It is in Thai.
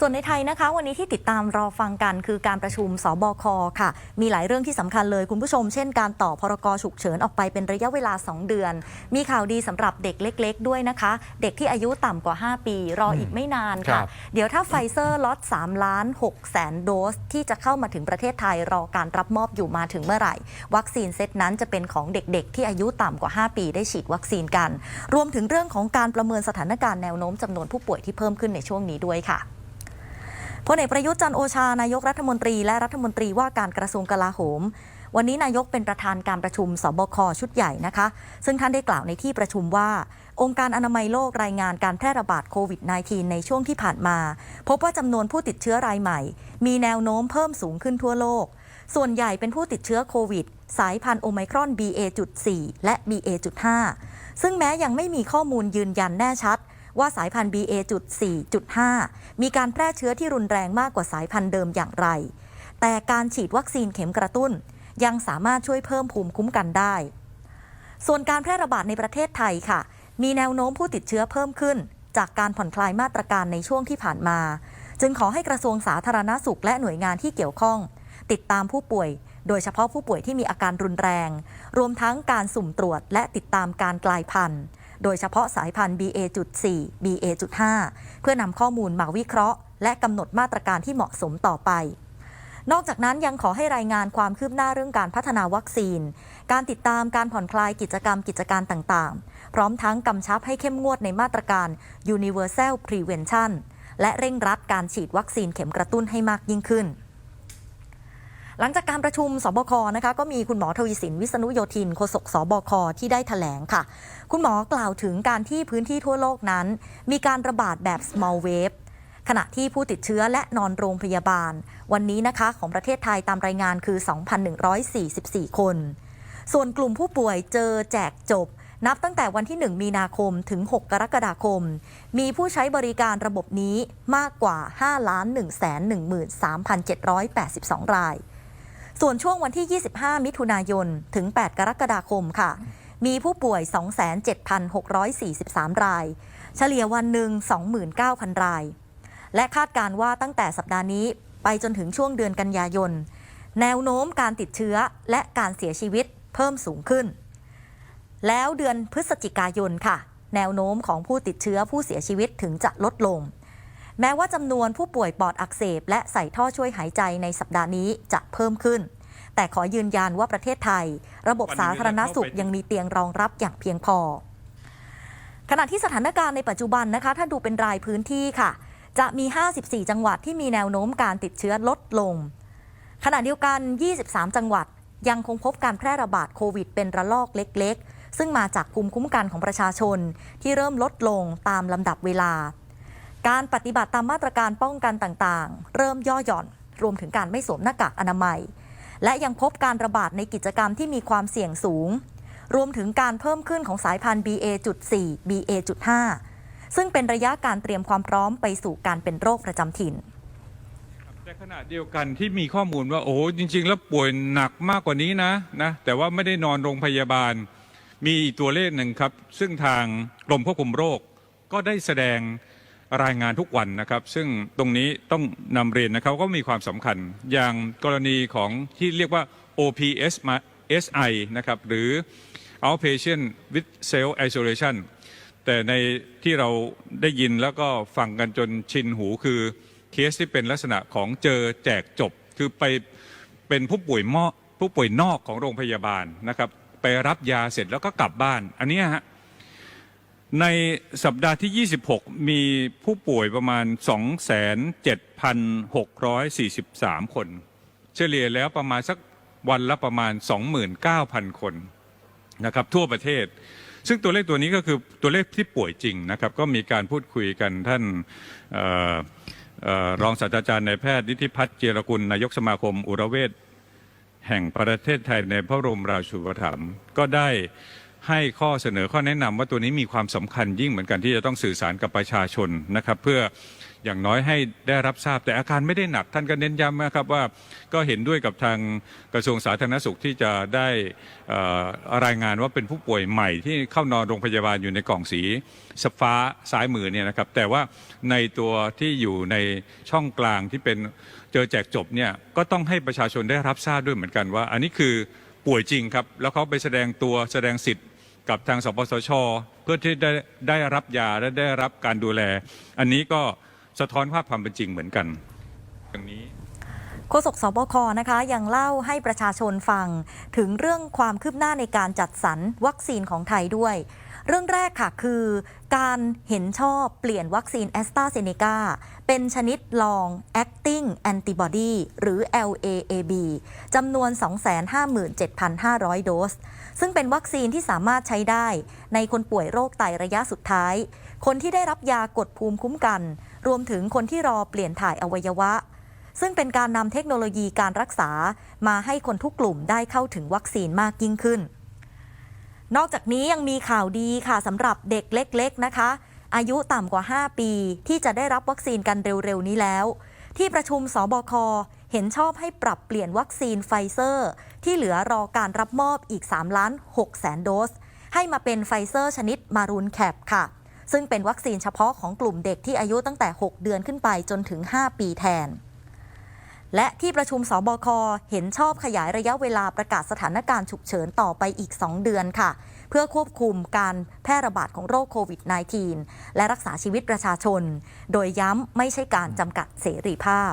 ส่วนในไทยนะคะ วันนี้ที่ติดตามรอฟังกันคือการประชุมสบคค่ะ มีหลายเรื่องที่สำคัญเลยคุณผู้ชม เช่นการต่อพรกฉุกเฉินออกไปเป็นระยะเวลา 2 เดือน มีข่าวดีสำหรับเด็กเล็ก ๆ ด้วยนะคะ เด็กที่อายุต่ำกว่า 5 ปี รออีกไม่นานครัค่ะบเดี๋ยวถ้าไฟเซอร์ล็อต3ล้าน6แสนโดส ที่จะเข้ามาถึงประเทศไทยรอการรับมอบอยู่มาถึงเมื่อไหร่ วัคซีนเซตนั้นจะเป็นของเด็กๆ ที่อายุต่ำกว่า 5 ปี ได้ฉีดวัคซีนกัน รวมถึงเรื่องของการประเมินสถานการณ์แนวโน้มจำนวนผู้ป่วยที่เพิ่มขึ้นในช่วงนี้ด้วยค่ะ พลเอกประยุทธ์จันโอชานายกรัฐมนตรีและรัฐมนตรีว่าการกระทรวงกลาโหม วันนี้นายกเป็นประธานการประชุมสบคชุดใหญ่นะคะ ซึ่งท่านได้กล่าวในที่ประชุมว่า องค์การอนามัยโลกรายงานการแพร่ระบาดโควิด -19 ในช่วงที่ผ่านมา พบว่าจำนวนผู้ติดเชื้อรายใหม่ มีแนวโน้มเพิ่มสูงขึ้นทั่วโลก ส่วนใหญ่เป็นผู้ติดเชื้อโควิด สายพันธุ์โอไมครอน BA.4 และ BA.5 ซึ่งแม้ยังไม่มีข้อมูลยืนยันแน่ชัด ว่าสายพันธุ์ BA.4.5 มีการแพร่เชื้อที่รุนแรงมากกว่าสายพันธุ์เดิมอย่างไร แต่การฉีดวัคซีนเข็มกระตุ้น ยังสามารถช่วยเพิ่มภูมิคุ้มกันได้ ส่วนการแพร่ระบาดในประเทศไทยค่ะ มีแนวโน้มผู้ติดเชื้อเพิ่มขึ้น จากการผ่อนคลายมาตรการในช่วงที่ผ่านมา จึงขอให้กระทรวงสาธารณสุขและหน่วยงานที่เกี่ยวข้อง ติดตามผู้ป่วยโดยเฉพาะผู้ป่วยที่มีอาการรุนแรง รวมทั้งการสุ่มตรวจและติดตามการกลายพันธุ์ โดยเฉพาะสายพันธุ์ BA.4 BA.5 เพื่อนำข้อมูลมาวิเคราะห์ และกำหนดมาตรการที่เหมาะสมต่อไป นอกจากนั้นยังขอให้รายงานความคืบหน้าเรื่องการพัฒนาวัคซีน การติดตามการผ่อนคลายกิจกรรมกิจการต่างๆ พร้อมทั้งกำชับให้เข้มงวดในมาตรการ Universal Prevention และเร่งรัดการฉีดวัคซีนเข็มกระตุ้นให้มากยิ่งขึ้น หลังจากการประชุมสบคนะคะก็มีคุณหมอทวีสินวิษณุโยธินโฆษกสบคที่ได้ถแถลงค่ะ คุณหมอกล่าวถึงการที่พื้นที่ทั่วโลกนั้น มีการระบาดแบบ small wave ขณะที่ผู้ติดเชื้อและนอนโรงพยาบาล วันนี้นะคะของประเทศไทยตามรายงานคือ 2,144 คน ส่วนกลุ่มผู้ป่วยเจอแจกจบ นับตั้งแต่วันที่ 1 มีนาคมถึง 6 กรกฎาคม มีผู้ใช้บริการระบบนี้มากกว่า 5 1 1 3 7 8 2 ราย ส่วนช่วงวันที่ 25 มิถุนายน ถึง 8 กรกฎาคมค่ะ มีผู้ป่วย 27,643 ราย เฉลี่ยวันหนึ่ง 29,000 ราย และคาดการว่าตั้งแต่สัปดาห์นี้ไปจนถึงช่วงเดือนกันยายน แนวโน้มการติดเชื้อและการเสียชีวิตเพิ่มสูงขึ้น แล้วเดือนพฤศจิกายนค่ะ แนวโน้มของผู้ติดเชื้อผู้เสียชีวิตถึงจะลดลง แม้ว่าจำนวนผู้ป่วยปอดอักเสบ และใส่ท่อช่วยหายใจในสัปดาห์นี้จะเพิ่มขึ้น แต่ขอยืนยันว่าประเทศไทย ระบบสาธารณสุขยังมีเตียงรองรับอย่างเพียงพอ ขณะที่สถานการณ์ในปัจจุบันนะคะ ถ้าดูเป็นรายพื้นที่ค่ะ จะมี 54 จังหวัดที่มีแนวโน้มการติดเชื้อลดลง ขณะเดียวกัน 23 จังหวัดยังคงพบการแพร่ระบาดโควิดเป็นระลอกเล็ก ๆ ซึ่งมาจากภูมิคุ้มกันของประชาชนที่เริ่มลดลงตามลำดับเวลา การปฏิบัติตามมาตรการป้องกันต่างๆ เริ่มย่อหย่อน รวมถึงการไม่สวมหน้ากากอนามัย และยังพบการระบาดในกิจกรรมที่มีความเสี่ยงสูง รวมถึงการเพิ่มขึ้นของสายพันธุ์ BA.4 BA.5 ซึ่งเป็นระยะการเตรียมความพร้อมไปสู่การเป็นโรคประจำถิ่นแต่ขณะเดียวกันที่มีข้อมูลว่าโอ้จริง ๆ แล้วป่วยหนักมากกว่านี้นะนะแต่ว่าไม่ได้นอนโรงพยาบาล มีตัวเลขหนึ่งครับ ซึ่งทางกรมควบคุมโรคก็ได้แสดง รายงานทุกวันนะครับ ซึ่งตรงนี้ต้องนำเรียนนะครับก็มีความสำคัญ อย่างกรณีของที่เรียกว่า OPS มา SI นะครับหรือ outpatient with self isolation แต่ในที่เราได้ยินแล้วก็ฟังกันจนชินหูคือเคสที่เป็นลักษณะของเจอแจกจบ คือไปเป็นผู้ป่วยมอผู้ป่วยนอกของโรงพยาบาลนะครับ ไปรับยาเสร็จแล้วก็กลับบ้าน อันนี้ฮะ ในสัปดาห์ที่ 26 มีผู้ป่วยประมาณ 27,643 คน เฉลี่ยแล้วประมาณสักวันละประมาณ 29,000 คนนะครับทั่วประเทศ ซึ่งตัวเลขตัวนี้ก็คือตัวเลขที่ป่วยจริงนะครับ ก็มีการพูดคุยกันท่านออรองศาสตราจารย์นายแพทย์นิติพัฒน์เจรกุลนายกสมาคมอุรเวชแห่งประเทศไทยในพระบรมราชูปถัมภ์ก็ได้ ให้ข้อเสนอข้อแนะนำว่าตัวนี้มีความสำคัญยิ่งเหมือนกันที่จะต้องสื่อสารกับประชาชนนะครับ เพื่ออย่างน้อยให้ได้รับทราบแต่อาการไม่ได้หนัก ท่านก็เน้นย้ำนะครับว่าก็เห็นด้วยกับทางกระทรวงสาธารณสุขที่จะได้เอ่อรายงานว่าเป็นผู้ป่วยใหม่ที่เข้านอนโรงพยาบาลอยู่ในกล่องสีสฟ้าซ้ายมือเนี่ยนะครับ แต่ว่าในตัวที่อยู่ในช่องกลางที่เป็นเจอแจกจบเนี่ยก็ต้องให้ประชาชนได้รับทราบด้วยเหมือนกันว่า อันนี้คือ ป่วยจริงครับ แล้วเขาไปแสดงตัวแสดงสิทธิ์กับทางสปสช เพื่อที่ได้ได้รับยาและได้รับการดูแล อันนี้ก็สะท้อนภาพความเป็นจริงเหมือนกันอย่างนี้โฆษกสบคนะคะยังเล่าให้ประชาชนฟังถึงเรื่องความคืบหน้าในการจัดสรรวัคซีนของไทยด้วย เรื่องแรกค่ะคือการเห็นชอบเปลี่ยนวัคซีนแอสตราเซเนกาเป็นชนิดลอง acting antibody หรือ LAAB จำนวน 257,500 โดส ซึ่งเป็นวัคซีนที่สามารถใช้ได้ในคนป่วยโรคไตระยะสุดท้าย คนที่ได้รับยากดภูมิคุ้มกัน รวมถึงคนที่รอเปลี่ยนถ่ายอวัยวะ ซึ่งเป็นการนำเทคโนโลยีการรักษามาให้คนทุกกลุ่มได้เข้าถึงวัคซีนมากยิ่งขึ้น นอกจากนี้ยังมีข่าวดีค่ะสำหรับเด็กเล็กๆนะคะ อายุต่ำกว่า 5 ปี ที่จะได้รับวัคซีนกันเร็วๆนี้แล้ว ที่ประชุมสบคเห็นชอบให้ปรับเปลี่ยนวัคซีนไฟเซอร์ ที่เหลือรอการรับมอบอีก3ล้าน6แสนโดส ให้มาเป็นไฟเซอร์ชนิดมารูนแคปค่ะ ซึ่งเป็นวัคซีนเฉพาะของกลุ่มเด็กที่อายุตั้งแต่ 6 เดือนขึ้นไปจนถึง 5 ปีแทน และที่ประชุมสบคเห็นชอบขยายระยะเวลาประกาศสถานการณ์ฉุกเฉินต่อไปอีก 2 เดือนค่ะ เพื่อควบคุมการแพร่ระบาดของโรคโควิด -19 และรักษาชีวิตประชาชน โดยย้ำไม่ใช่การจำกัดเสรีภาพ